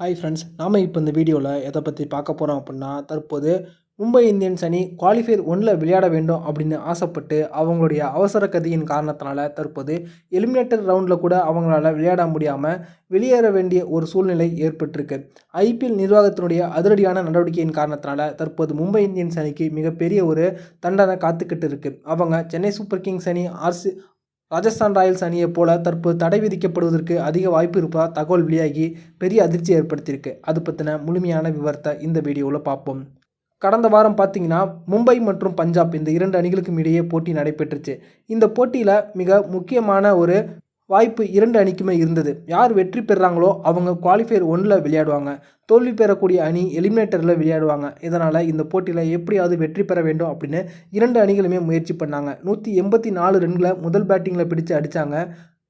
Hi friends நாம் இப்போ இந்த வீடியோவில் எதை பற்றி பார்க்க போகிறோம் அப்படின்னா தற்போது மும்பை இந்தியன்ஸ் அணி குவாலிஃபயர் ஒன்றில் விளையாட வேண்டும் அப்படின்னு ஆசைப்பட்டு அவங்களுடைய அவசர கதியின் காரணத்தினால தற்போது எலிமினேட்டர் ரவுண்டில் கூட அவங்களால விளையாட முடியாமல் வெளியேற வேண்டிய ஒரு சூழ்நிலை ஏற்பட்டிருக்கு. ஐபிஎல் நிர்வாகத்தினுடைய அதிரடியான நடவடிக்கையின் காரணத்தினால தற்போது மும்பை இந்தியன்ஸ் அணிக்கு மிகப்பெரிய ஒரு தண்டனை காத்துக்கிட்டு இருக்குது அவங்க சென்னை சூப்பர் கிங்ஸ் அணி ஆர்சி ராஜஸ்தான் ராயல்ஸ் அணியைப் போல தற்போது தடை விதிக்கப்படுவதற்கு அதிக வாய்ப்பு இருப்பதாக தகவல் வெளியாகி பெரிய அதிர்ச்சி ஏற்படுத்தியிருக்கு. அது பற்றின முழுமையான விவரத்தை இந்த வீடியோவில் பார்ப்போம். கடந்த வாரம் பார்த்தீங்கன்னா மும்பை மற்றும் பஞ்சாப் இந்த இரண்டு அணிகளுக்கும் இடையே போட்டி நடைபெற்றுச்சு. இந்த போட்டியில் மிக முக்கியமான ஒரு வாய்ப்பு இரண்டு அணிக்குமே இருந்தது. யார் வெற்றி பெறுறாங்களோ அவங்க குவாலிஃபயர் ஒன்றில் விளையாடுவாங்க. தோல்வி பெறக்கூடிய அணி எலிமினேட்டரில் விளையாடுவாங்க. இதனால் இந்த போட்டியில் எப்படியாவது வெற்றி பெற வேண்டும் அப்படின்னு இரண்டு அணிகளுமே முயற்சி பண்ணாங்க. நூற்றி எண்பத்தி நாலு ரன்களை முதல் பேட்டிங்கில் பிடிச்சு அடித்தாங்க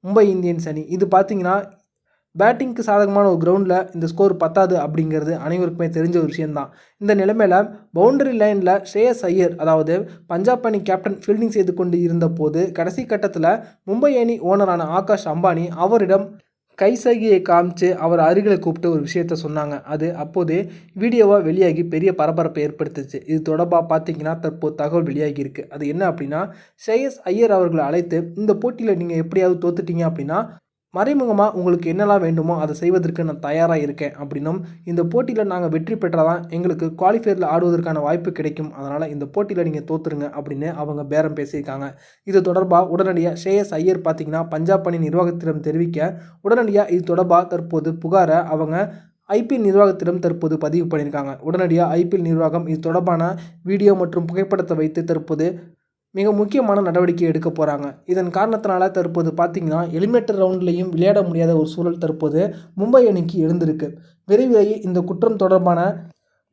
மும்பை இந்தியன்ஸ் அணி. இது பார்த்திங்கன்னா பேட்டிங்க்கு சாதகமான ஒரு கிரவுண்டில் இந்த ஸ்கோர் பத்தாது அப்படிங்கிறது அனைவருக்குமே தெரிஞ்ச ஒரு விஷயந்தான் இந்த நிலைமையில் பவுண்டரி லைனில் ஸ்ரேயஸ் ஐயர் அதாவது பஞ்சாப் அணி கேப்டன் ஃபீல்டிங் செய்து கொண்டு இருந்தபோது கடைசி கட்டத்தில் மும்பை அணி ஓனரான ஆகாஷ் அம்பானி அவரிடம் கைசகியை காமிச்சு அவர் அருகில் கூப்பிட்டு ஒரு விஷயத்த சொன்னாங்க. அது அப்போதே வீடியோவாக வெளியாகி பெரிய பரபரப்பை ஏற்படுத்துச்சு. இது தொடர்பாக பார்த்தீங்கன்னா தற்போது தகவல் வெளியாகி இருக்குது அது என்ன அப்படின்னா ஸ்ரேயஸ் ஐயர் அவர்களை அழைத்து இந்த போட்டியில் நீங்கள் எப்படியாவது தோத்துட்டீங்க அப்படின்னா மறைமுகமாக உங்களுக்கு என்னெல்லாம் வேண்டுமோ அதை செய்வதற்கு நான் தயாராக இருக்கேன் அப்படின்னும் இந்த போட்டியில் நாங்கள் வெற்றி பெற்றால் தான் எங்களுக்கு குவாலிஃபயரில் ஆடுவதற்கான வாய்ப்பு கிடைக்கும். அதனால் இந்த போட்டியில் நீங்கள் தோற்றுருங்க அப்படின்னு அவங்க பேரம் பேசியிருக்காங்க. இது தொடர்பாக உடனடியாக ஷேயஸ் ஐயர் பார்த்திங்கன்னா பஞ்சாப் அணி நிர்வாகத்திடம் தெரிவிக்க உடனடியாக இது தொடர்பாக தற்போது புகாரை அவங்க ஐபிஎல் நிர்வாகத்திடம் தற்போது பதிவு பண்ணியிருக்காங்க. உடனடியாக ஐபிஎல் நிர்வாகம் இது தொடர்பான வீடியோ மற்றும் புகைப்படத்தை வைத்து தற்போது மிக முக்கியமான நடவடிக்கை எடுக்க போகிறாங்க இதன் காரணத்தினால தற்போது பார்த்திங்கன்னா எலிமினேட்டர் ரவுண்ட்லேயும் விளையாட முடியாத ஒரு சூழல் தற்போது மும்பை அணிக்கு எழுந்திருக்கு. விரைவிலேயே இந்த குற்றம் தொடர்பான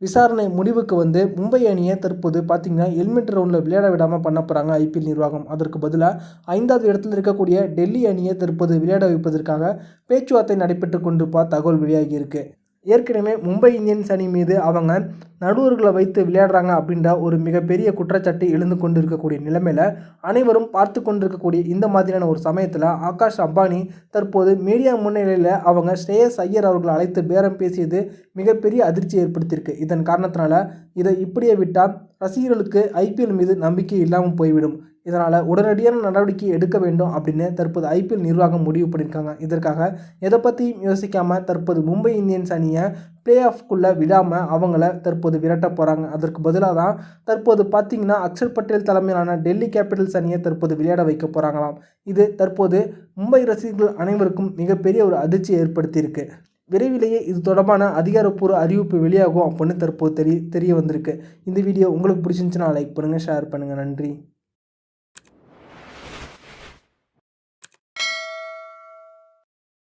விசாரணை முடிவுக்கு வந்து மும்பை அணியை தற்போது பார்த்திங்கன்னா எலிமினேட்டர் ரவுண்டில் விளையாட விடாமல் பண்ண போகிறாங்க ஐபிஎல் நிர்வாகம். அதற்கு பதிலாக ஐந்தாவது இடத்தில் இருக்கக்கூடிய டெல்லி அணியை தற்போது விளையாட வைப்பதற்காக பேச்சுவார்த்தை நடைபெற்று கொண்டு பார்த்த தகவல் வெளியாகி இருக்குது ஏற்கனவே மும்பை இந்தியன்ஸ் அணி மீது அவங்க நடுவர்களை வைத்து விளையாடுறாங்க அப்படின்ற ஒரு மிகப்பெரிய குற்றச்சாட்டு எழுந்து கொண்டு இருக்கக்கூடிய நிலைமையில் அனைவரும் பார்த்து கொண்டிருக்கக்கூடிய இந்த மாதிரியான ஒரு சமயத்தில் ஆகாஷ் அம்பானி தற்போது மீடியா முன்னிலையில் அவங்க ஸ்ரேயஸ் ஐயர் அவர்களை அழைத்து பேரம் பேசியது மிகப்பெரிய அதிர்ச்சி ஏற்படுத்தியிருக்கு. இதன் காரணத்தினால இதை இப்படியே விட்டால் ரசிகர்களுக்கு ஐபிஎல் மீது நம்பிக்கை இல்லாமல் போய்விடும். இதனால் உடனடியான நடவடிக்கை எடுக்க வேண்டும் அப்படின்னு தற்போது ஐபிஎல் நிர்வாகம் முடிவு பண்ணியிருக்காங்க. இதற்காக எதை பற்றியும் யோசிக்காமல் தற்போது மும்பை இந்தியன்ஸ் அணியை பிளே ஆஃப்குள்ளே விடாமல் அவங்கள தற்போது விரட்ட போகிறாங்க அதற்கு பதிலாக தான் தற்போது பார்த்திங்கன்னா அக்ஷர் பட்டேல் தலைமையிலான டெல்லி கேபிட்டல்ஸ் அணியை தற்போது விளையாட வைக்க போகிறாங்களாம் இது தற்போது மும்பை ரசிகர்கள் அனைவருக்கும் மிகப்பெரிய ஒரு அதிர்ச்சி ஏற்படுத்தியிருக்கு. விரைவிலேயே இது தொடர்பான அதிகாரப்பூர்வ அறிவிப்பு வெளியாகும் அப்படின்னு தற்போது தெரிய தெரிய வந்திருக்கு. இந்த வீடியோ உங்களுக்கு பிடிச்சிருந்துச்சுன்னா லைக் பண்ணுங்கள் ஷேர் பண்ணுங்கள் நன்றி.